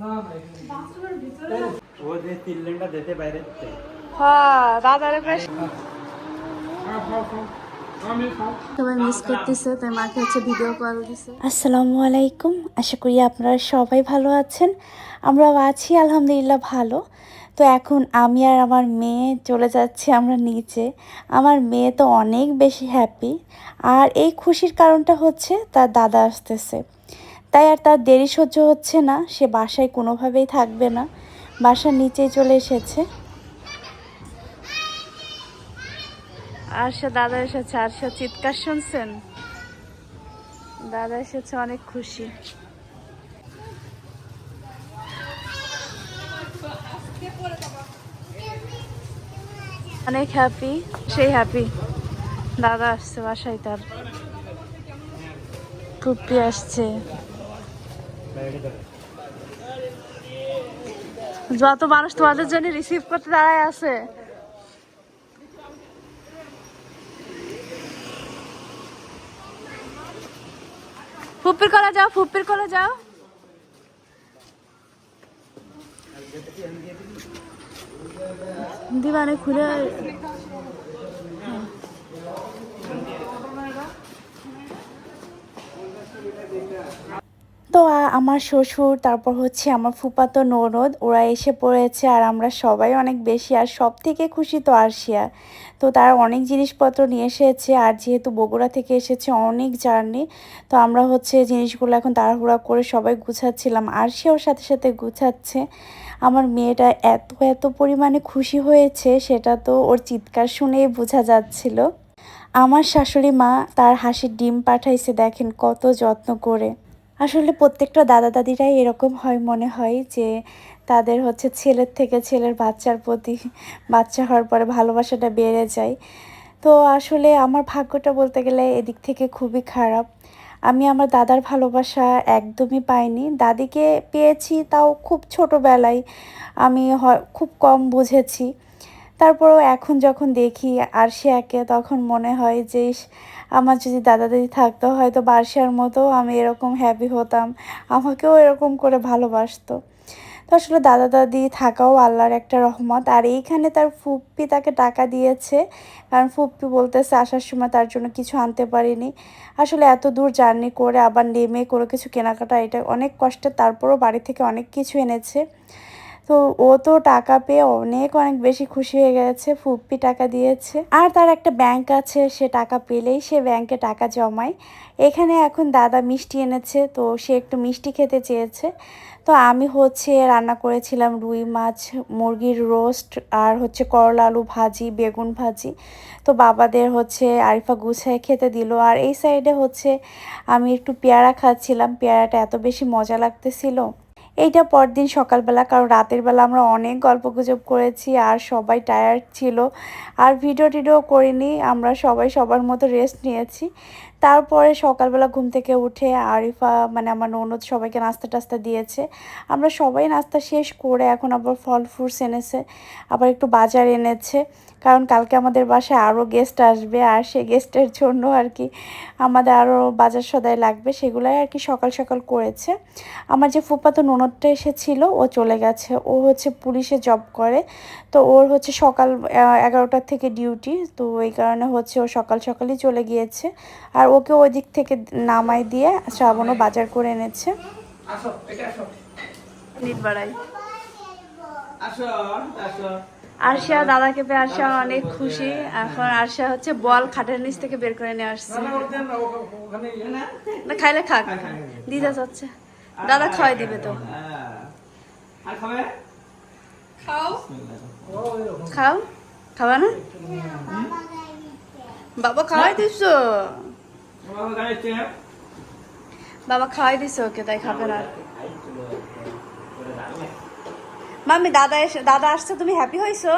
হ্যাঁ আসসালামু আলাইকুম আশা করি আপনারা সবাই ভালো আছেন। আমরাও আছি, আলহামদুলিল্লাহ ভালো। তো এখন আমি আর আমার মেয়ে চলে যাচ্ছি আমরা নিচে। আমার মেয়ে তো অনেক বেশি হ্যাপি আর এই খুশির কারণটা হচ্ছে তার দাদা আসতেছে। তাই আর তার দেরি সহ্য হচ্ছে না। সে বাসায় কোনোভাবেই থাকবে না। বাসার নিচেই চলে এসেছে। আর সে দাদা এসেছে। আর সে চিৎকার শুনছেন? দাদা এসেছে, অনেক খুশি। অনেক হ্যাপি সেই হ্যাপি দাদা আসছে বাসায়, তার পুপি আসছে। যত মানুষ তোমাদের জন্য রিসিভ করতে দাঁড়ায় আছে। ফুপির কলে যাও ফুপির কলে যাও। দিবানে খুলে তো আমার শ্বশুর, তারপর হচ্ছে আমার ফুপাতো ননদ, ওরা এসে পড়েছে আর আমরা সবাই অনেক বেশি আর সব থেকে খুশি তো আরশিয়া। তো তারা অনেক জিনিসপত্র নিয়ে এসেছে আর যেহেতু বগুড়া থেকে এসেছে অনেক জার্নি, তো আমরা হচ্ছে জিনিসগুলো এখন তাড়াহুড়া করে সবাই গুছাচ্ছিলাম। আরশিয়াও সাথে সাথে গুছাচ্ছে। আমার মেয়েটা এত এত পরিমাণে খুশি হয়েছে সেটা তো ওর চিৎকার শুনেই বোঝা যাচ্ছিল। আমার শাশুড়ি মা তার হাসির ডিম পাঠাইছে দেখেন কত যত্ন করে। আসলে প্রত্যেকটা দাদা দাদিরাই এরকম হয় মনে হয় যে তাদের হচ্ছে ছেলের থেকে ছেলের বাচ্চার প্রতি বাচ্চা হওয়ার পরে ভালোবাসাটা বেড়ে যায়। তো আসলে আমার ভাগ্যটা বলতে গেলে এদিক থেকে খুবই খারাপ। আমি আমার দাদার ভালোবাসা একদমই পাইনি। দাদিকে পেয়েছি তাও খুব ছোটোবেলায়। আমি খুব কম বুঝেছি। তারপরেও এখন যখন দেখি আরশিয়াকে তখন মনে হয় যে আমার যদি দাদা দাদি থাকতো, হয়তো বার্ষিয়ার মতো আমি এরকম হ্যাপি হতাম। আমাকেও এরকম করে ভালোবাসতো। তো আসলে দাদা দাদি থাকাও আল্লাহর একটা রহমত। আর এইখানে তার ফুপ্পি তাকে টাকা দিয়েছে। কারণ ফুপ্পি বলতেছে, আসার সময় তার জন্য কিছু আনতে পারিনি। আসলে এত দূর জার্নি করে আবার নেমে কোনো কিছু কেনাকাটা, এটা অনেক কষ্টের তারপরও বাড়ি থেকে অনেক কিছু এনেছে। তো ও তো টাকা পেয়ে অনেক অনেক বেশি খুশি হয়ে গেছে ফুপ্পি টাকা দিয়েছে। আর তার একটা ব্যাংক আছে, সে টাকা পেলেই সে ব্যাংকে টাকা জমায়। এখানে এখন দাদা মিষ্টি এনেছে, তো সে একটু মিষ্টি খেতে চেয়েছে। তো আমি হচ্ছে রান্না করেছিলাম রুই মাছ, মুরগির রোস্ট আর হচ্ছে করলা আলু ভাজি, বেগুন ভাজি। তো বাবাদের হচ্ছে আরিফা গুছায় খেতে দিল। আর এই সাইডে হচ্ছে আমি একটু পেয়ারা খাচ্ছিলাম, পেয়ারাটা এত বেশি মজা লাগতেছিল। এইটা পরদিন সকালবেলা, কারণ রাতের বেলা আমরা অনেক গল্প গুজব করেছি আর সবাই টায়ার্ড ছিল। আর ভিডিও টিডিও করিনি, আমরা সবাই সবার মতো রেস্ট নিয়েছি। তারপরে সকালবেলা ঘুম থেকে উঠে আরিফা মানে আমার ননদ সবাইকে নাস্তা টাস্তা দিয়েছে। আমরা সবাই নাস্তা শেষ করে এখন আবার ফল ফ্রুটস এনেছে, আবার একটু বাজার এনেছে। কারণ কালকে আমাদের বাসায় আরও গেস্ট আসবে, আর সে গেস্টের জন্য আর কি আমাদের আরও বাজার সদাই লাগবে, সেগুলাই আর কি সকাল সকাল করেছে। আমার যে ফুপাতো ননদটা এসেছিল, ও চলে গেছে। ও হচ্ছে পুলিশে জব করে। তো ওর হচ্ছে সকাল এগারোটার থেকে ডিউটি তো এই কারণে হচ্ছে ও সকাল সকালই চলে গিয়েছে। আর ওকে ওই দিক থেকে নামাই দিয়ে শ্রাবণও বাজার করে এনেছে। আসো এটা আসো। নিট বাড়াই আসো আসো। আরশিয়া দাদাকে পেয়ে আরশিয়া অনেক খুশি। এখন আরশিয়া হচ্ছে বল খাটের নিচ থেকে বের করে নিয়ে আসছে। না খাইলে খাক। দিদা চাচ্ছে। দাদা খাওয়াই দিবে তো। হ্যাঁ। খাও। খাবা না? বাবা খাওয়াই দিছ বাবা খাওয়াই দিছ ওকে তাই খাবে না। মামি দাদা এসে দাদা আসছে তুমি হ্যাপি হয়েছো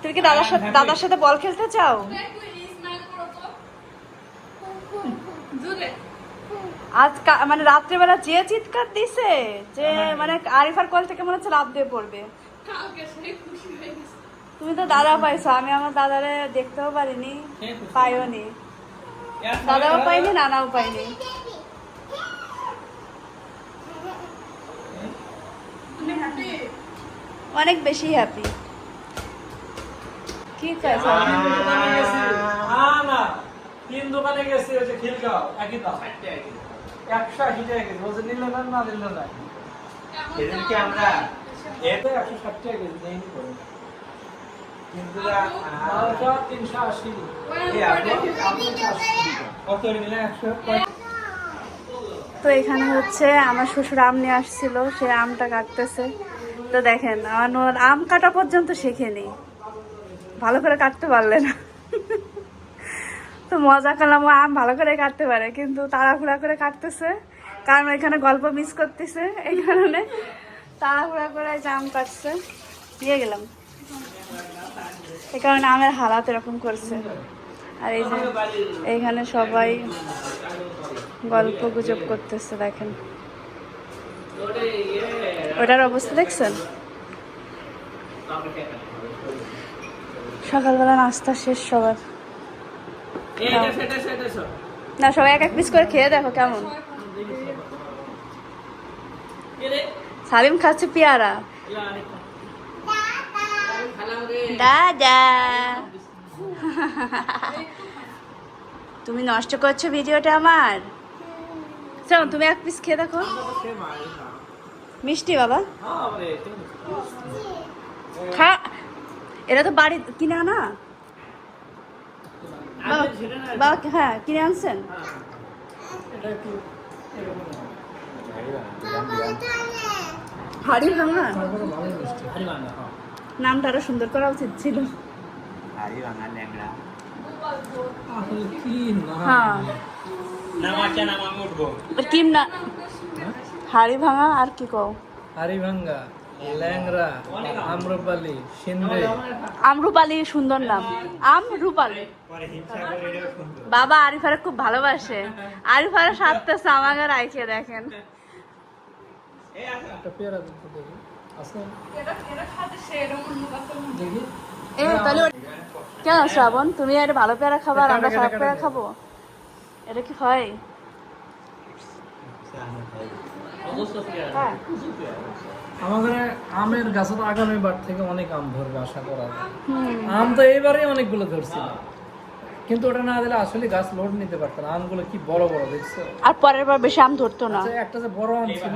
তুমি কি দাদার সাথে দাদার সাথে বল খেলতে চাও? আজ মানে রাত্রেবেলা যে চিৎকার দিছে যে মানে আরিফার কল থেকে মনে হচ্ছে লাভ দিয়ে পড়বে। তুমি তো দাদা পাইছো আমি আমার দাদারে দেখতেও পারিনি পাইও নি দাদাও পাইনি নানাও পাইনি। অনেক বেশি হ্যাপি কি কয় তিন দোকানে গেছি। না না তিন দোকানে গেছি ওই যে খিলগাঁও একই দাম। একশো আশি টাকা কেজি বলছে নিলে না না নিলে না। সেদিনকে আমরা? এতে একশো ষাট টাকা কেজি নেই তো এখানে হচ্ছে আমার শ্বশুর আম নিয়ে আসছিল, সে আমটা কাটতেছে। তো দেখেন, আমার আম কাটা পর্যন্ত শেখেনি ভালো করে কাটতে পারলে না। তো মজা করলাম, ও আম ভালো করে কাটতে পারে, কিন্তু তাড়াহুড়া করে কাটতেছে। কারণ এখানে গল্প মিস করতেছে, এই কারণে তাড়াহুড়া করে আম কাটছে। নিয়ে গেলাম। এই কারণে আমের হালাত এরকম করছে। আর এই যে এইখানে সবাই গল্প গুজব করতেছে দেখেন। ওটার অবস্থা দেখছেন? সকালবেলা নাস্তা শেষ সবার। না সবাই এক এক পিস করে খেয়ে দেখো কেমন। সালিম খাচ্ছে পেয়ারা। দাদা তুমি নষ্ট করছ ভিডিওটা আমার? চলো তুমি এক পিস খেয়ে দেখো। মিষ্টি বাবা। হ্যাঁ খা। এটা তো বাড়ি কিনে আনা। বাবা হ্যাঁ কিনে আনছেন? হাড়ি ভাঙা? নামটা আরও সুন্দর করা উচিত ছিল। হাড়ি ভাঙা ল্যাংড়া। কি না হ্যাঁ। উঠবো। কি না হাড়ি ভাঙা আর কি কও? হারিভাঙ্গা ল্যাংরা আম্রপালি সিন্ধে আমরুপালি সুন্দর নাম। আম রূপালি পরে হিংসা করে এটাও শুনতো বাবা আরিফারে খুব ভালোবাসে। আরিফারে সাথে আমাকে রাইখে দেখেন। এ তাহলে কেন শ্রাবণ? তুমি আর ভালো পেয়ারা খাব আর আমরা খারাপ পেয়ারা খাব। এটা কি হয়? প্রিয় হ্যাঁ। আমাদের আমের গাছে তো আগামী বার থেকে অনেক আম ধরবে আশা করা আম তো অনেকগুলো ধরছিল কিন্তু ওটা না দিলে আসলে গাছ লোড নিতে পারতো না। আমগুলো কি বড় বড় দেখছ? আর পরের বার বেশি আম ধরতো না। আচ্ছা, একটা যে বড় আম ছিল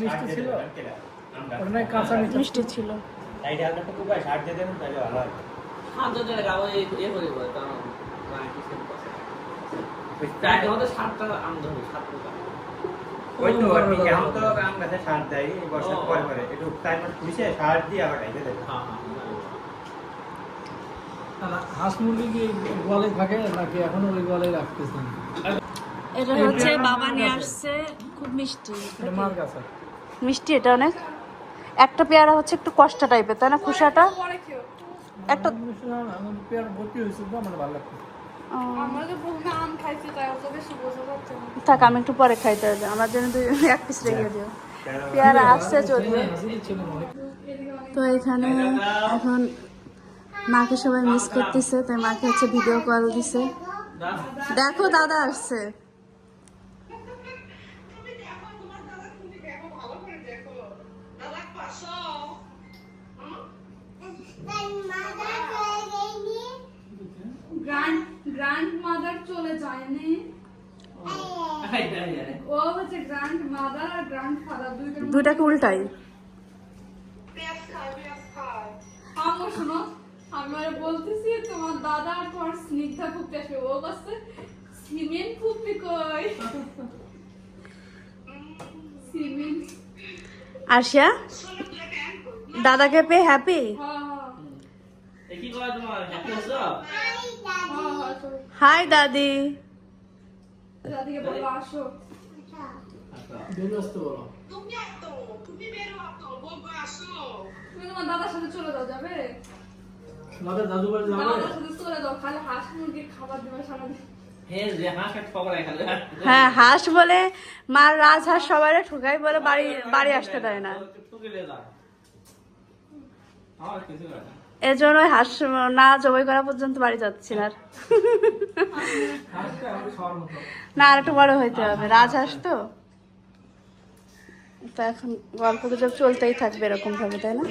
মিষ্টি ছিল? মিষ্টি মিষ্টি ছিল। তো হয় আম তো আম গাছে সার দেয় এই বর্ষার পরে পরে। একটু টাইম সার দিয়ে আবার খাইতে হ্যাঁ হ্যাঁ হাঁস মুরগি কি গলে থাকে নাকি এখনও ওই রাখতেছেন? এটা হচ্ছে বাবা নিয়ে আসছে খুব মিষ্টি। মিষ্টি এটা অনেক? একটা পেয়ারা হচ্ছে একটু কষ্টা টাইপের তাই না খোসাটা? একটা থাক আমি একটু পরে খাইতে হবে আমার জন্য দুই এক পিস রেখে দিও। পেয়ারা আসছে হাসি ছিল অনেক তো এখানে এখন মাকে সবাই মিস করতেছে তাই মাকে হচ্ছে ভিডিও কল দিছে। দেখো দাদা আসছে। গ্র্যান্ড মাদার চলে যায়নি। ও হচ্ছে গ্র্যান্ড মাদার আর গ্র্যান্ড ফাদার দুইটার দুইটাকে উল্টাই। আমার শোনো আমি আর বলতেছি তোমার দাদা আর তোমার স্নিগ্ধা আসবে ও বলছে সিমেন্ট ফুপি কই সিমেন্ট। আরশিয়া দাদাকে পেয়ে হ্যাপি হ্যাঁ হ্যাঁ। কি করে তোমার হ্যাপি আছো? চলো। হাই দাদি। দাদিকে বলো আসো। বেরিয়ে আসতে বলো। তুমি তোমার দাদার সাথে চলে যাও যাবে? তোমাদের দাদু বাড়ি যাবে? দাদার সাথে চলে যাও খালি হাঁস মুরগির খাবার দেবে সারাদিন। হ্যাঁ হাঁস একটা খবর এখানে হ্যাঁ হাঁস বলে মার রাজহাঁস সবাই ঠুকাই বলে বাড়ি বাড়ি আসতে দেয় না। এর জন্য হাঁস না জবাই করা পর্যন্ত বাড়ি যাচ্ছি না না, আর একটু বড় হইতে হবে। রাজহাঁস তো। তো এখন গল্প গুজব চলতেই থাকবে এরকম ভাবে তাই না?